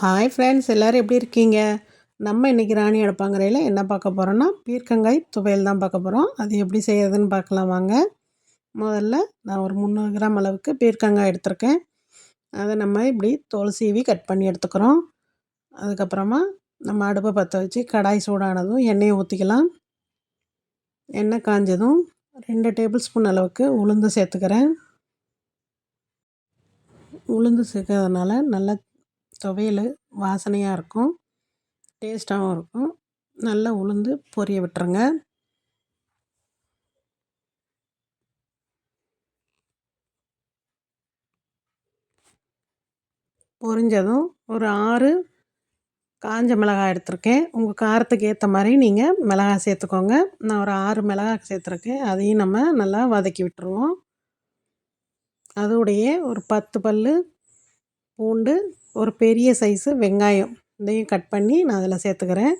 Hi friends எல்லோரும் எப்படி இருக்கீங்க? நம்ம இன்றைக்கி ராணி அடுப்பாங்கரையில் என்ன பார்க்க போகிறோன்னா பீர்க்கங்காய் துவையல் தான் பார்க்க போகிறோம் அது எப்படி செய்யறதுன்னு பார்க்கலாம் வாங்க. முதல்ல நான் ஒரு முந்நூறு கிராம் அளவுக்கு பீர்க்கங்காய் எடுத்திருக்கேன். அதை நம்ம இப்படி தோல் சீவி கட் பண்ணி எடுத்துக்கிறோம். அதுக்கப்புறமா நம்ம அடுப்பை பற்ற வச்சு கடாய் சூடானதும் எண்ணெயை ஊற்றிக்கலாம் எண்ணெய் காஞ்சதும் ரெண்டு டேபிள் ஸ்பூன் அளவுக்கு உளுந்து சேர்த்துக்கிறேன். உளுந்து சேர்க்கறதுனால நல்லா துவையல் வாசனையாக இருக்கும். டேஸ்ட்டாகவும் இருக்கும். நல்லா உளுந்து பொரிய விட்டுருங்க. பொரிஞ்சதும் ஒரு ஆறு காஞ்ச மிளகாய் எடுத்திருக்கேன். உங்கள் காரத்துக்கு ஏற்ற மாதிரி நீங்கள் மிளகாய் சேர்த்துக்கோங்க. நான் ஒரு ஆறு மிளகாய் சேர்த்துருக்கேன். அதையும் நம்ம நல்லா வதக்கி விட்டுருவோம். அதோடைய ஒரு பத்து பல் பூண்டு ஒரு பெரிய சைஸு வெங்காயம். இதையும் கட் பண்ணி நான் அதில் சேர்த்துக்கிறேன்.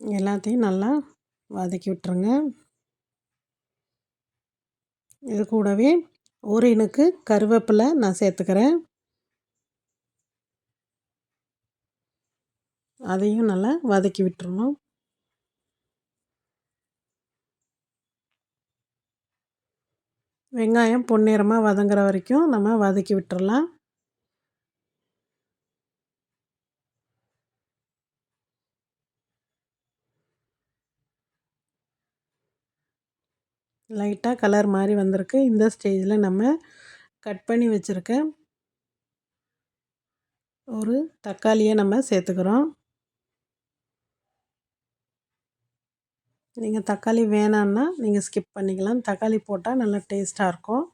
எல்லாத்தையும் நல்லா வதக்கி விட்டுருங்க. இது கூடவே ஒரு இனுக்கு கருவேப்பிலை நான் சேர்த்துக்கிறேன். அதையும் நல்லா வதக்கி விட்டுருணும் வெங்காயம் பொன்னிறமாக வதங்குற வரைக்கும் நம்ம வதக்கி விட்டுறலாம். லைட்டாக கலர் மாதிரி வந்திருக்கு. இந்த ஸ்டேஜில் நம்ம கட் பண்ணி வச்சுருக்க ஒரு தக்காளியை நம்ம சேர்த்துக்கிறோம். நீங்கள் தக்காளி வேணான்னா நீங்கள் ஸ்கிப் பண்ணிக்கலாம். தக்காளி போட்டால் நல்லா டேஸ்ட்டாக இருக்கும்.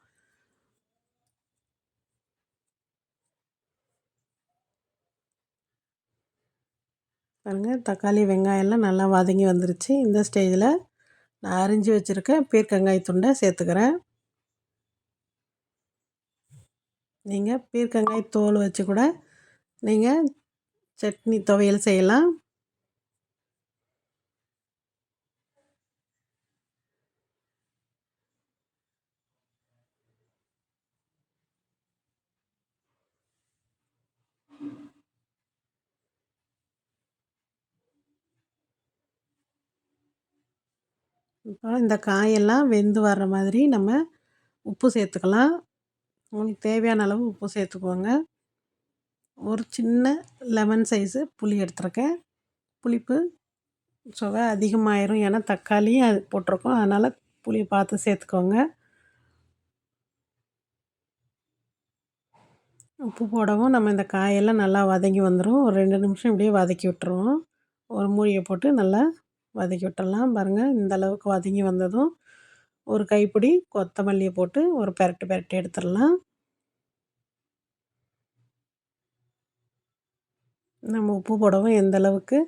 பாருங்கள் தக்காளி வெங்காயம்லாம் நல்லா வதங்கி வந்துருச்சு. இந்த ஸ்டேஜில் நான் அரிஞ்சு வச்சுருக்க பீர்க்கங்காய் துண்டை சேர்த்துக்கிறேன். நீங்கள் பீர்க்கங்காய் தோல் வச்சு கூட நீங்கள் சட்னி துவையல் செய்யலாம். இப்போ இந்த காயெல்லாம் வெந்து வர்ற மாதிரி நம்ம உப்பு சேர்த்துக்கலாம். உங்களுக்கு தேவையான அளவு உப்பு சேர்த்துக்கோங்க. ஒரு சின்ன லெமன் சைஸு புளி எடுத்துருக்கேன். புளிப்பு சுவை அதிகமாயிரும். ஏன்னா தக்காளியும் அது போட்டிருக்கோம். அதனால் புளியை பார்த்து சேர்த்துக்கோங்க. உப்பு போடவும் நம்ம இந்த காயெல்லாம் நல்லா வதங்கி வந்துடும் ஒரு ரெண்டு நிமிஷம் இப்படியே வதக்கி விட்டுருவோம். ஒரு மூடியை போட்டு நல்லா வதக்கி விட்டுடலாம் பாருங்கள் இந்த அளவுக்கு வதங்கி வந்ததும் ஒரு கைப்பிடி கொத்தமல்லியை போட்டு ஒரு பெரட்டு பெரட்டி எடுத்துடலாம். நம்ம உப்பு போடவும் எந்த அளவுக்கு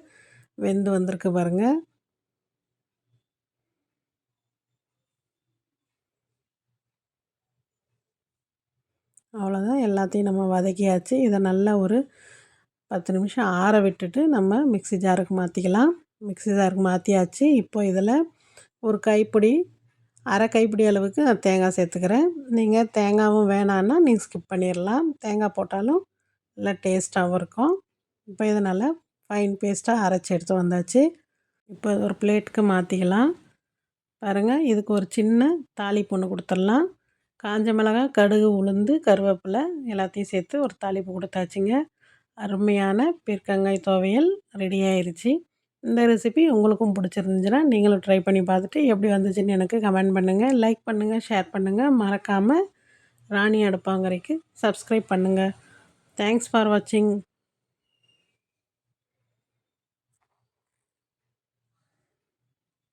வெந்து வந்திருக்கு பாருங்கள் அவ்வளோதான் எல்லாத்தையும் நம்ம வதக்கியாச்சு. இதை நல்லா ஒரு பத்து நிமிஷம் ஆற விட்டுட்டு நம்ம மிக்சி ஜாருக்கு மாற்றிக்கலாம் மிக்சி ஜாருக்கு மாற்றியாச்சு இப்போ இதில் ஒரு கைப்பிடி அரை கைப்பிடி அளவுக்கு நான் தேங்காய் சேர்த்துக்கிறேன். நீங்கள் தேங்காயும் வேணான்னா நீங்கள் ஸ்கிப் பண்ணிடலாம் தேங்காய் போட்டாலும் நல்லா டேஸ்ட்டாகவும் இருக்கும். இப்போ இதனால் ஃபைன் பேஸ்ட்டாக அரைச்சி எடுத்து வந்தாச்சு. இப்போ ஒரு பிளேட்டுக்கு மாற்றிக்கலாம் பாருங்கள் இதுக்கு ஒரு சின்ன தாலி ஒன்று கொடுத்துடலாம். காஞ்ச மிளகாய் கடுகு உளுந்து கருவேப்பிலை எல்லாத்தையும் சேர்த்து ஒரு தாளிப்பு கொடுத்தாச்சுங்க. அருமையான பீர்க்கங்காய் துவையல் ரெடி ஆயிடுச்சு இந்த ரெசிபி உங்களுக்கும் பிடிச்சிருந்துச்சுன்னா நீங்களும் ட்ரை பண்ணி பார்த்துட்டு எப்படி வந்துச்சுன்னு எனக்கு கமெண்ட் பண்ணுங்கள் லைக் பண்ணுங்கள் ஷேர் பண்ணுங்கள் மறக்காமல் ராணி அடுப்பாங்கரைக்கு சப்ஸ்கிரைப் பண்ணுங்கள் தேங்க்ஸ் ஃபார் வாட்சிங்